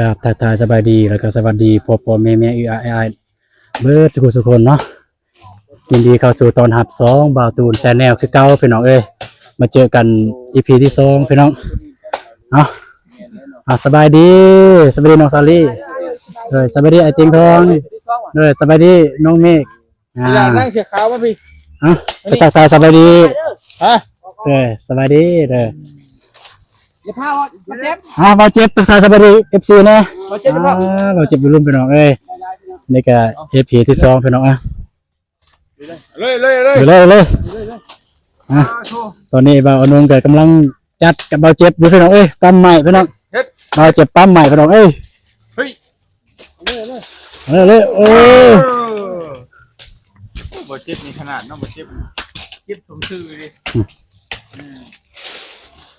กับทักทายสบายดีแล้วก็สวัสดีพ่อพ่อแม่แม่อีไอไอเบิร์ดสุขุสุคนเนาะยินดีเข้าสู่ตอนหับสองบ่าวตูนแซนแนลคือเก่าพี่น้องเอ้ยมาเจอกันอีพีที่สองพี่น้องเอาอะสบายดีสบายดีน้องซาลี่เอ้ยสบายดีไอติงทองเอ้ยสบายดีน้องเมฆอ่าเวลานั่งเขียขาวมาพี่อะไปทักทายสบายดีฮะเอ้ยสบายดีเด้อ อย่าพามาเจ็บอ่าบ่าวเจ็บทักทายสบายดี FC นะมาเจ็บอ่าเฉพาะบ่าวเจ็บอยู่รุ่นพี่น้องเอ้ยนี่ก็ EP ที่สองพี่น้องอะเลยเลยเลยอยู่เลยเลยอะโชว์ตอนนี้บ่าวอนุนก็กำลังจัดกับบ่าวเจ็บอยู่พี่น้องเอ้ยปั๊มใหม่พี่น้องเฮ็ดบ่าวเจ็บปั๊มใหม่พี่น้องเอ้ยเฮ้ยเลยเลยโอ้บ่เจ็บนี่ขนาดเน้องบ่เจ็บเจ็บสมชื่อดิ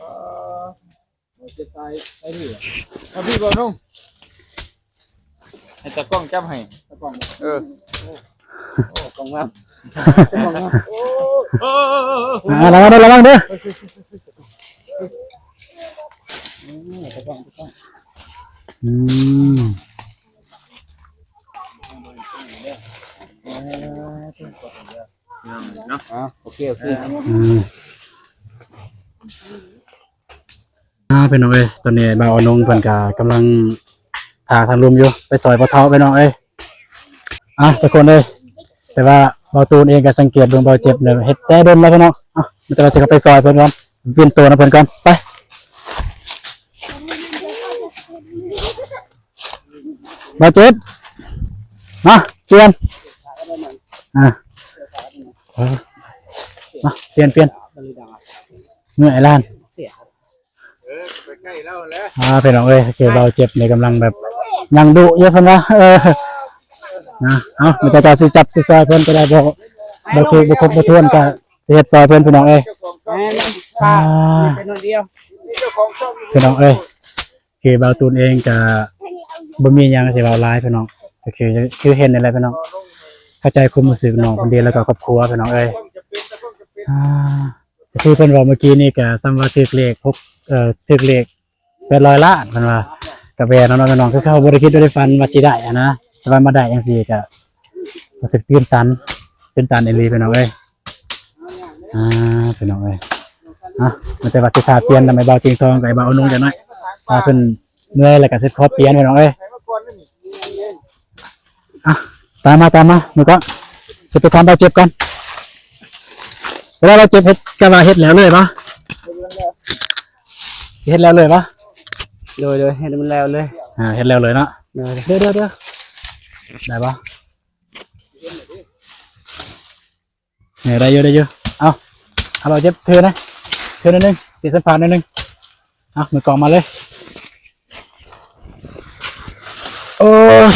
บ่เจ็บตายไอ้นี่เอาพี่บ่นุ่งให้ตากล้องจับให้ตากล้องเออโอ้กล้องงามกล้องงามโอ้โอ้อ่าระวังเด้อระวังเด้ออืมเนาะอ่าโอเคโอเค อืม อ่าพี่น้องเอ้ยตอนนี้บ่าวอนุนเพิ่นก็กำลังทาทางลุมอยู่ไปซอยปะเทาพี่น้องเอ้ยอะทุกคนเอ้ยแต่ว่าบ่าวตูนเองก็สังเกตเบิ่งบ่าวเจ็บเนี่ยเฮ็ดแต่เดินแล้วพี่น้องอะมันจะมาสิเข้าไปซอยเพิ่นก่อนเปลี่ยนตัวนะเพิ่นก่อนไปบ่าวเจ็บมาเปลี่ยนอะเอามาเปลี่ยนเปลี่ยนเหนื่อยล้านเออไปใกล้แล้วแล้วอ่าพี่น้องเอ้ยเคเราเจ็บในกำลังแบบยังดุเยอะเพิ่นว่าเออนะเอามีแต่จะสิจับสิซอยเพิ่อนก็ได้บ่บ่ถูกบ่ครบบ่ถ้วนก็สิเฮ็ดซอยเพิ่อนพี่น้องเอ้ยแม่นอ่าเป็นคนเดียวนี่เจ้าของช่องพี่น้องเอ้ยคือเบาตูนเองก็บ่มีหยังสิเว้าหลายพี่น้องก็คือคือเห็นนั่นแหละพี่น้องเข้าใจความรู้สึกน้องคนเดียวแล้วก็ครอบครัวพี่น้องเอ้ยต้องจะเป็นจะต้องจะเป็นอ่าที่เพิ่นบอกเมื่อกี้นี่ก็ซ้ำว่าถึกเลขพบ เอ่อถึกเลข800ล้านเพิ่นว่ากับแวน้องๆน้องๆคือเขาบ่ได้คิดว่าได้ฟันว่าสิได้อะนะแต่ว่ามาได้จังซี่ก็รู้สึกตื่นตันตื่นตันอีหลีพี่น้องเอ้ยอ่าพี่น้องเอ้ยอะมันแต่ว่าสิพาเปลี่ยนทำไมเบาติงทองกับไอ้เบาอนุ่งจังน้อยพาเพิ่นเมื่อยแล้วก็สิขอเปลี่ยนพี่น้องเอ้ยใครมาก่อนนั่นนี่อะตามมาตามมามือก็สิไปทำเบาเจ็บกันเวลาเราเจ็บเฮ็ดก็ว่าเฮ็ดแล้วเลยปะ เฮ็ดแล้วเลยปะโดยโดยให้มันแล้วเลยอ่าเฮ็ดแล้วเลยเนาะโดยเดี๋ยวเดี๋ยวเดี๋ยวได้ปะเนี่ยได้เยอะได้เยอะเอาเอาเราเจ็บเธอนะเธอนิดนึงสีสันผ่านนิดนึงเอามือกองมาเลยโอ้ย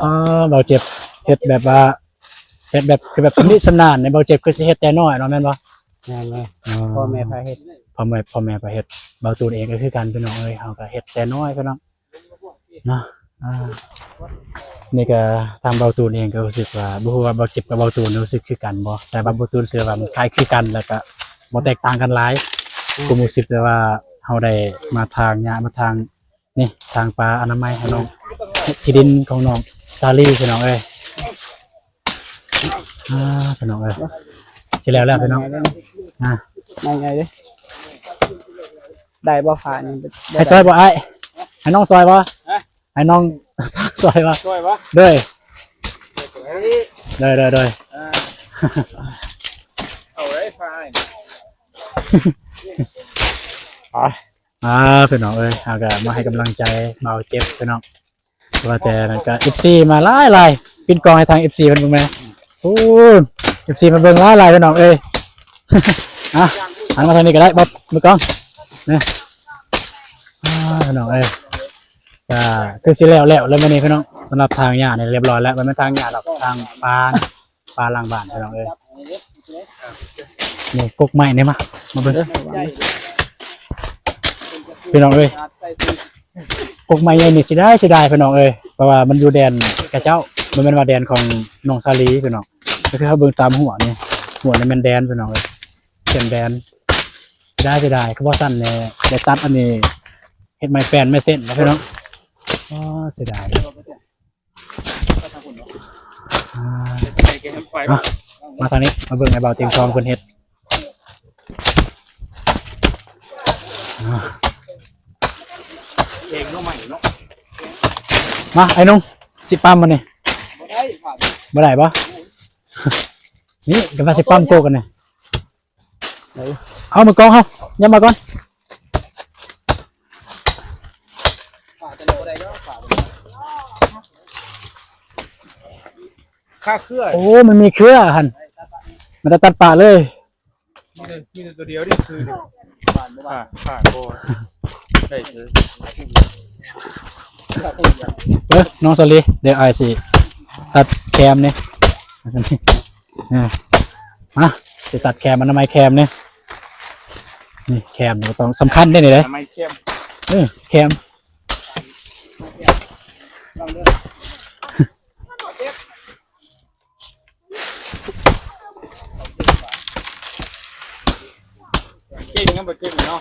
อ่าเราเจ็บเฮ็ดแบบว่าเฮ็ดแบบคือแบบสำนิสำนานในยเราเจ็บคือสิเฮ็ดแต่น้อยเนาะแม่นบ่ แม่นเลยอ๋อพ่อแม่พาเฮ็ดพ่อแม่พ่อแม่ก็เฮ็ดเบาตูนเองก็คือกันพี่น้องเอ้ยเฮาก็เฮ็ดแต่น้อยพี่น้องเนาะอ่านี่ก็ทางเบาตูนเองก็รู้สึกว่าบ่ฮู้ว่าเบาเจ็บกับเบาตูนรู้สึกคือกันบ่แต่ว่าเบาตูนเชื่อว่ามันคล้ายคือกันแล้วก็บ่แตกต่างกันหลายกูรู้สึกแต่ว่าเฮาได้มาทางยะมาทางนี่ทางปลาอนามัยให้น้องที่ดินของน้องซาลีพี่น้องเอ้ยอ่าพี่น้องเอ้ย สิแล้วแล้วพี่น้องอ่าไม่ไงเด้ได้บ่ฟ้านี่บ่ให้ซอยบ่ไอ้ายให้น้องซอยบ่ให้น้องซอยบ่ช่วยวะเด้อเฮ้ยเด้อเด้อเด้ออ่าเอาไว้ไฟอ่าพี่น้องเอ้ยเอาก็มาให้กำลังใจเบาเจ็บพี่น้องว่าแต่นั่นก็ FC มาหลายหลายปินกองให้ทาง FC เพิ่นเบิ่งแม่โอ้ FC มาเบิ่งหลาลายพี่น้องเอ้ยอะหันมาทางนี้ก็ได้บ๊อบมือกล้องนี่อ่าพี่น้องเอ้ยก็คือสิแล้วแล้วแล้วมื้อนี้พี่น้องสำหรับทางหญ้านี่ยเรียบร้อยแล้วมันไม่ทางหญ้าหรอกทางปานปานหลังบ้านพี่น้องเอ้ยนี่กกไม้นี่ยมามาเบิ่งพี่น้องเอ้ยกกไม้ใหญ่นี่สิได้สิได้พี่น้องเอ้ยเพราะว่ามันอยู่แดนกระเจ้ามันเป็นว่าแดนของน้องซาลีพี่น้อง ก็คือเขาเบิ่งตามหัวนี่หัวนี่มันแดนพี่น้องเอ้ยเป็นแดนได้จะได้เขาบอกสั้นเลยได้ตัดอันนี้เห็ดไม้แปนไม่เส้นนะพี่น้องอ๋อเสียดายมาทางนี้มาเบิ่งไอ้เบาเตียงทองคนเฮ็ดอ่าเองก็ใหม่เนาะมาไอ้นุ่งสิปั๊มมาเนี่ยได้ผ่านบ่ได้ปะ นี่กันมาสิปั๊มโกกันเนี่ยเอามากองเขาอย่ามาก่อนผ่านจะโลได้ก็ผ่านค่าเครื่องโอ้มันมีเครือหันมันจะตัดป่าเลยมีแต่มีแต่ตัวเดียวนี่คือผ่านบ่ผ่านผ่านโบได้เลยเออน้องสลีเดี๋ยวไอายสิตัดแคมเนี่ย อ่ามาจะตัดแคมมันทำไมแคมเนี่ยนี่แคมเนี่ยต้องสำคัญได้เลยทำไมเข้มเออแคมเก่งก็บ่เก่งเนาะ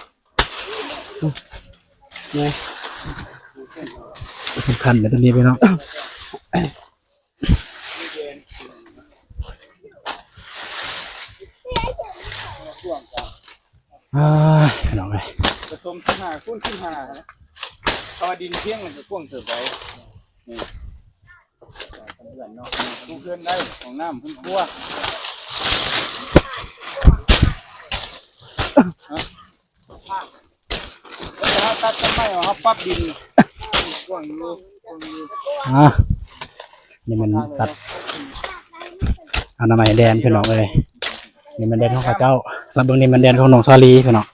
สำคัญเดี๋ยวตรงนี้ไปเนาะ อ่าน้องเลยผสมขึ้นหาคุ้นขึ้นหาพอดินเที่ยงมันจะพ่วงเถิดไปนี่เพื่อนเนาะดูเพื่อนได้ของน้ำเพื่อนครัวแล้วตัดต้นไม้เอาปั๊บดินพ่วงอยู่พ่วงอยู่อ่านี่มันตัดอนามัยแดนพี่น้องเลยนี่มันแดนของข้าเจ้า แล้วเบางนี่มันแดนของน้องซาลีพี่น้อง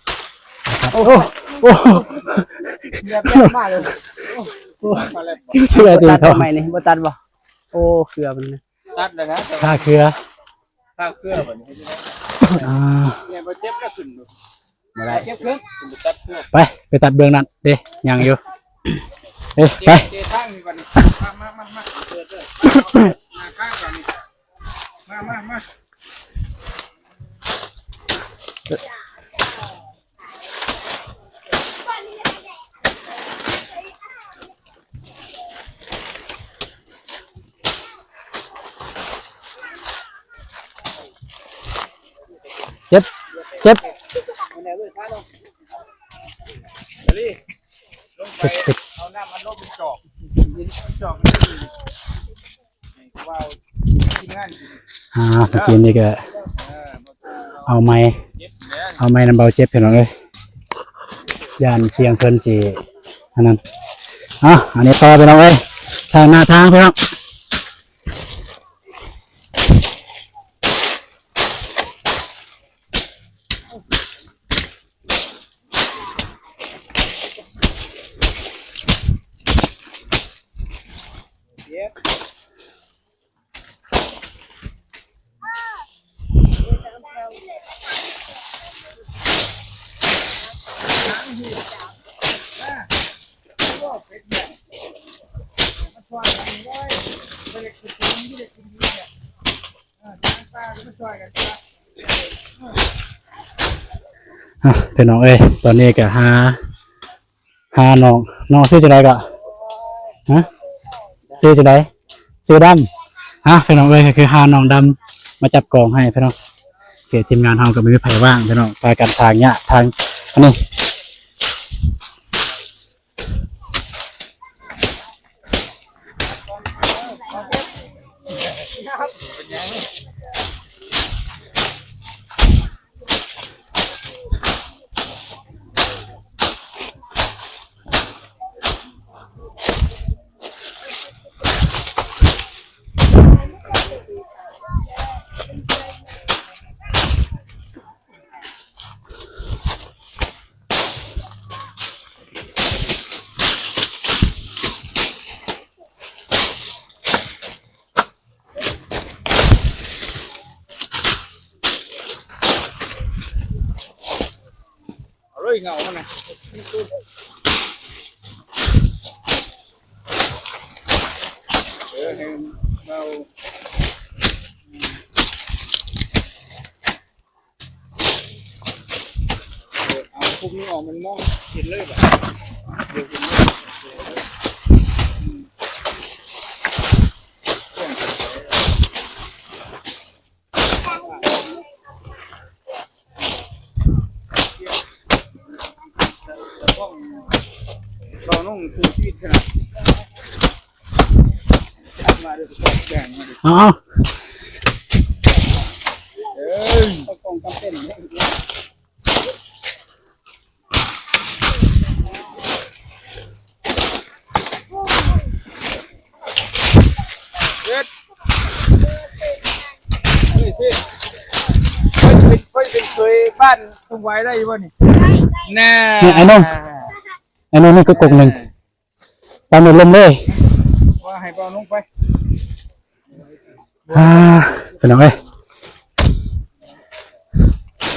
นะครับโอ้โหโอ้โหเรียบร้อยมากเลยมาแล้วเชื่อบ่ตีตัดเขาทำไมนี่บ่ตัดบ่โอ้เครือมันนะตัดเลยนะแต่ค่าเครือถ้าเครื่องแบบนี้อ่าเนี่ยมาเจ็บก็ขึ้นดูมาได้เจ็บเครื่องขึ้นตัดเครื่องไปไปตัดเบื้องนั้นเด้ยังอยู่เอ้ยเจ๊ไปเจ๊ข้างนี่ก่อนนี่มามามามาเปิดเลยมาข้างก่อนนี่มามามา เจ็บเจ็บเดี๋ยวรีลงไปเจ็บเจ็บเอาน้ำมันลบเป็นจอกยินจอกมันดีนี่ว้าวทีมงานอ่าเมื่อกี้นี่ก็เออเอาไม้ เอาไม้นำเบาเจ็บพี่น้องเอ้ยยานเสียงเพิ่นสิอันนั้นอะอันนี้ต่อพี่น้องเอ้ยทางหน้าทางพี่น้อง พี่น้องเอ้ยตอนนี้ก็หาหาน้องน้องซื้อจะไดก็ฮะซื้อจะไดซื้อดำฮะพี่น้องเอ้ยก็คือหาน้องดำมาจับกองให้พี่น้องเกทีมงานเฮาก็ไม่มีไผว่างพี่น้องไปกันทางเนี้ยทางอันนี้ เอาเลยเงามันนะเออให้เงาปุ๊บนี่ออกมันมองเห็นเลยแบบเดี๋ยวเห็นเลยเราต้องคือชีวิตขนาดมาด้วยแบ่งมาด้วย เอาเอาเอ้ยกองกำเต้นเนี่ยเด็ดเฮ้ยพี่ค่อยเป็นเคยบ้านตรงไว้ได้ป่ะนี่น่าเนี่ยไอ้น้องไอ้น้องนี่ก็กกหนึ่งตามหมดลมเลยว่าให้เปล่าลงไป อ่าเป็นยังไง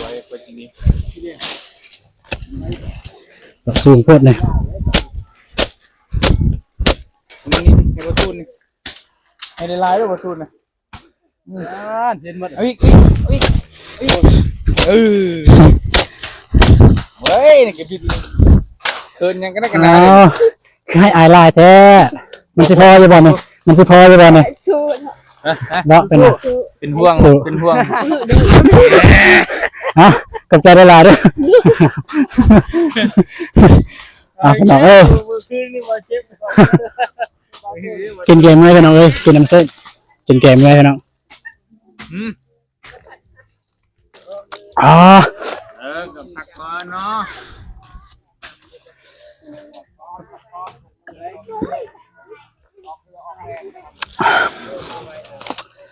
ไว้ไปที่นี่แบบสูงโพดเลยนี่นี่ให้ประตูนี่ให้ได้ลายด้วยประตูนะอ่าเห็นหมดเอ้ยเอ้ยเอ้ยเอ้ยเออเฮ้ยนี่ก็บิดเลยเกินยังก็ได้กันนะเอาคือให้อายลายแท้มันสิพออยู่บ่เนี่ยมันสิพออยู่บ่เนี่ยสู้ เนาะเป็นไงสู้เป็นห่วงสู้เป็นห่วงฮะกับใจได้ลายด้วยอะพี่น้องเอ้ยคืนนี่ว่าเจ็บกินเกมไหมพี่น้องเอ้ยกินน้ำเส้นกินเกมไหมพี่น้องอืมอ๋อเออกับผักมาเนาะ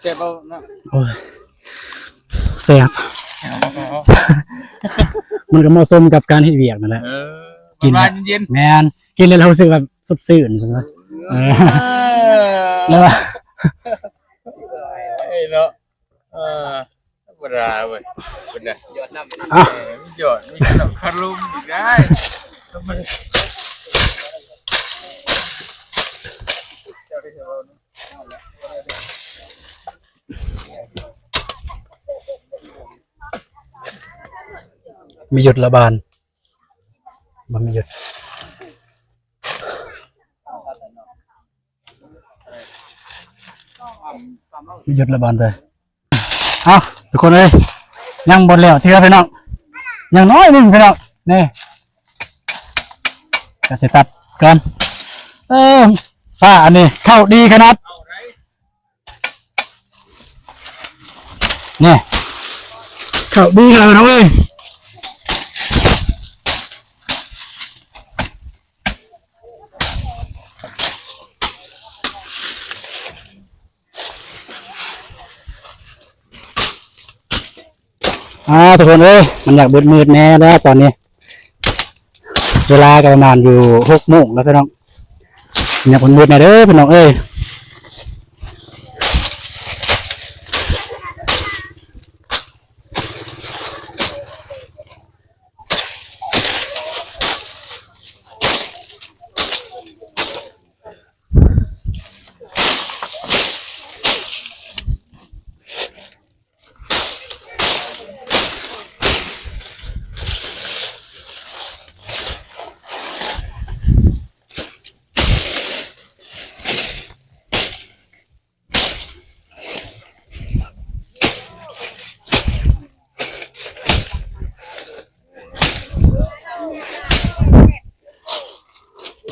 จ็บเอาเนาะโอ้ยแซ่บมันก็เหมาะสมกับการเฮ็ดเวียกนั่นแหละ เออกิกินนนะบ้านเย็นแมนกินแล้วเรารู้สึกแบบสดชื่นใช่ไหมเอแล้อวไอ้เนาะเออธรรมดาเว้ยเป็นไงอะเออมีหยอดมีขนมคารุมอีกได้ธรรมดาเจ้าได้เท่านั้น มีหยุดระบานมันมีหยุดมีหยุดระบานเลยเอาทุกคนเลยยังบนแล้วที่เราพี่น้องยังน้อยนึงพี่น้องนี่จะเสร็จตัดกันเออฝ้าอันนี้เข้าดีขนาดนี่เข้าดีขนาดนะเว้ย อ่าทุกคนเอ้ยมันอยากมืดมืดแน่แล้วตอนนี้ เวลาก็ประมาณอยู่หกโมงแล้วพี่น้องอยากมืดมืดแน่เด้อพี่น้องเอ้ย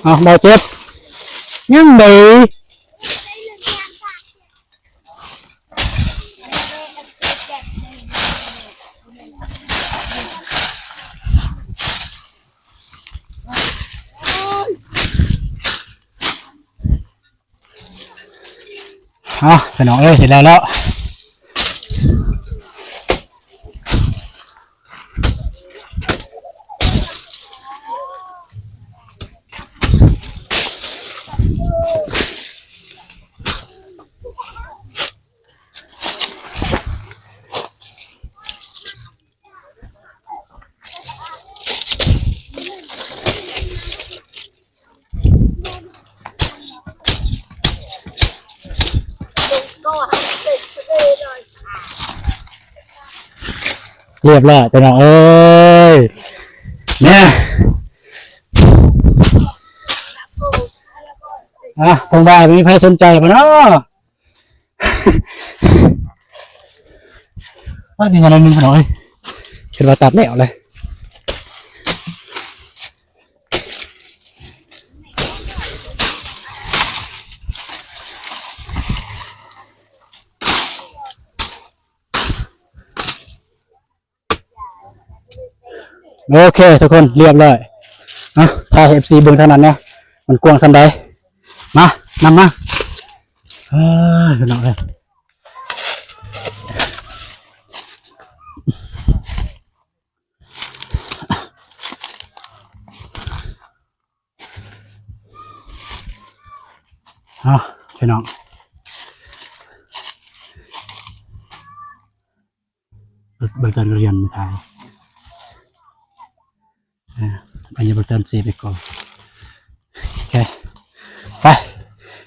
เอาเบาเจ็บยังดีเอาพี่น้องเอ้ยเสร็จแล้วแล้ว ก็หักเสร็จเลยหน่อย เรียบร้อยพี่น้องเอ้ยเนี่ยอะทงบ่ายมีใครสนใจบ่เนาะว่ามีเงินอะไรนึ่งหน่อยคิดว่าตัดแล้วเลย โอเค ทุกคนเรียบร้อยอะถ้ายเอฟซีเบิ่งเท่านั้นเนี่ยมันกว้างสันใดมานำมาเอ้ยพี่น้องเลยอะพี่น้องเบิกเบิกเตินเรียนไม่ทย อันนี้เบิกเตินสีไปก่อนโอเคไป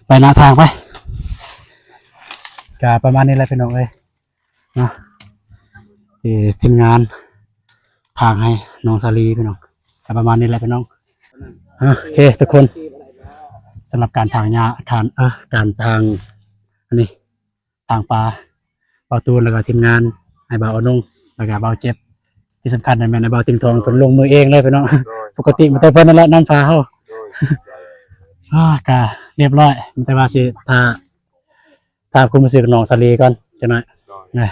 ไปหน้าทางไปกาประมาณนี้แหละพี่น้องเอ้ยนะที่ทีมงานทางให้น้องสาลีพี่น้องกาประมาณนี้แหละพี่น้องโอเคทุกคนสำหรับการทางยาการเออการทางอันนี้ทางปลาเบาตูนแล้วก็ทีมงานไอ้เบาอนุ่งแล้วก็เบาเจ็บ ที่สำคัญในแม่นไอ้เบาติงทองเพิ่นลงมือเองเลยพี่น้องปกติมันแต่เพิ่นนั่นแหละน้ำฟ้าเฮาอ่ากะเรียบร้อยมันแต่ว่าสิถ้าถ้าคุณรู้สึกน้องสาลีก่อนจังหน่อยนะ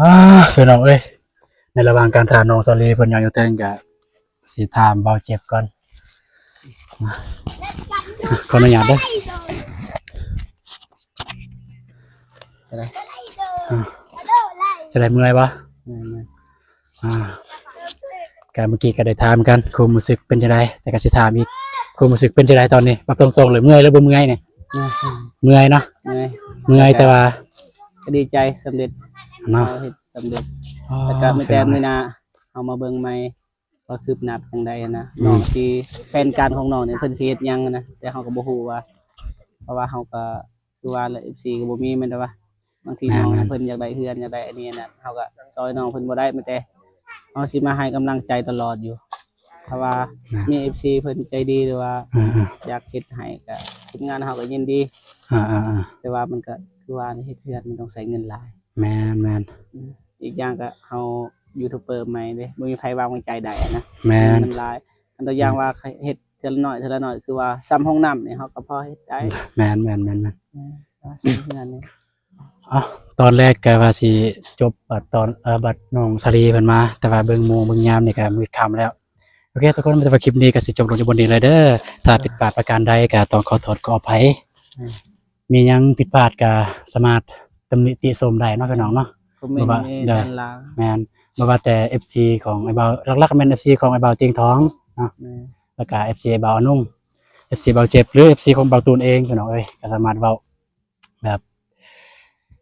อ่าพี่น้องเอ้ยในระหว่างการทานน้องสาลีเพิ่นยังอยู่เทิงกะสีทามเบาเจ็บก่อนมาขออนุญาตเด้อไล่เดินไล่ จะได้เมื่อยปะอ่าการเมื่อกี้ก็ได้ถามกันความรู้สึกเป็นจะไดแต่ก็สิถามอีกความรู้สึกเป็นจะไดตอนนี้แบบตรงๆเลยเมื่อยหรือบ่เมื่อยเนี่ยเมื่อยเนาะไงเมื่อยแต่ว่าก็ดีใจสำเร็จเนาะเราเฮ็ดสำเร็จอ๋อแล้วก็ไม่แต่ไม่นาเอามาเบิ่งใหม่ว่าคืบหน้าไปทางใดอะนะน้องที่แผนการของน้องเนี่ยเพิ่นสิเฮ็ดหยังอะนะแต่เฮาก็บ่ฮู้ว่า เพราะว่าเฮาก็คือว่าแล้ว FC ก็บ่มีแม่นแต่ว่า บางทีน้องเพิ่นอยากได้เฮือนอยากได้อันนี้น่ะเฮาก็ซอยน้องเพิ่นบ่ได้แม้แต่เฮาสิมาให้กำลังใจตลอดอยู่เพราะว่ามี FC เพิ่นใจดีหรือว่าอ่าอยากเฮ็ดให้ก็ทีมงานเฮาก็ยินดี อ่าอ่าอ่าแต่ว่ามันก็คือว่าเฮ็ดเฮือนมันต้องใช้เงินหลาย แมนแมนอีกอย่างก็เฮายูทูบเบอร์ใหม่เด้บ่มีไผวางไว้ใจได้อะนะ แมน มันหลาย อันตัวอย่างว่าเฮ็ดเทื่อละน้อยเทื่อละน้อยคือว่าซ้ำห้องน้ำนี่เฮาก็พอเฮ็ดได้แมนแมนแมนแมนว่าสิ่งที่นั่นนี่ อ๋อตอนแรกก็ว่าสิจบบัดตอนเออบัดน้องสาลีเพิ่นมา แต่ว่าเบิ่งโมงเบิ่งยามนี่ก็มืดค่ำแล้ว โอเคทุกคนสำหรับคลิปนี้ก็สิจบลงที่บนนี้เลยเด้อถ้าผิดพลาดประการใดก็ต้องขอโทษขออภัยมีหยังผิดพลาดก็สามารถตำหนิติชมได้เนาะพี่น้องเนาะ คอมเมนต์ว่าในได้ด้านล่างแมนบ่ว่าแต่ FC ของไอ้เบาหลักๆก็แม่น FC ของไอ้เบาเตียงทองเนาะแม่แล้วก็ FC ไอ้เบาอนุ่ง FC เบาเจ็บหรือ FC ของเบาตูนเองพี่น้องเอ้ยก็สามารถเว้าแบบ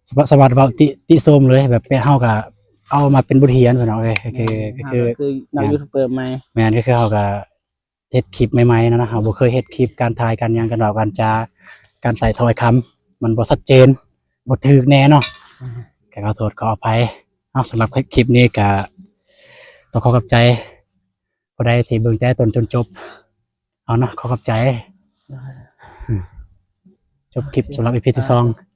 สวัสดิ์เบาติติโซมเลยแบบเป็นเฮากับเอามาเป็นบทเรียนสนองเลยก็คือก็คือนักยูทูบเบอร์ใหม่แม่นก็คือเฮากับเฮ็ดคลิปใหม่ๆนะนะเฮาบ่เคยเฮ็ดคลิปการถ่ายการยังกันดอกกันจาการใส่ถ้อยคำมันบ่ชัดเจนบ่ถูกแน่เนาะก็ขอโทษขออภัยเอาสำหรับคลิปนี้ก็ต้องขอขอบใจบ่ได้ที่เบิ่งแต่ต้นจนจบ เอาเนาะขอขอบใจ จบคลิปสำหรับอีพีที่2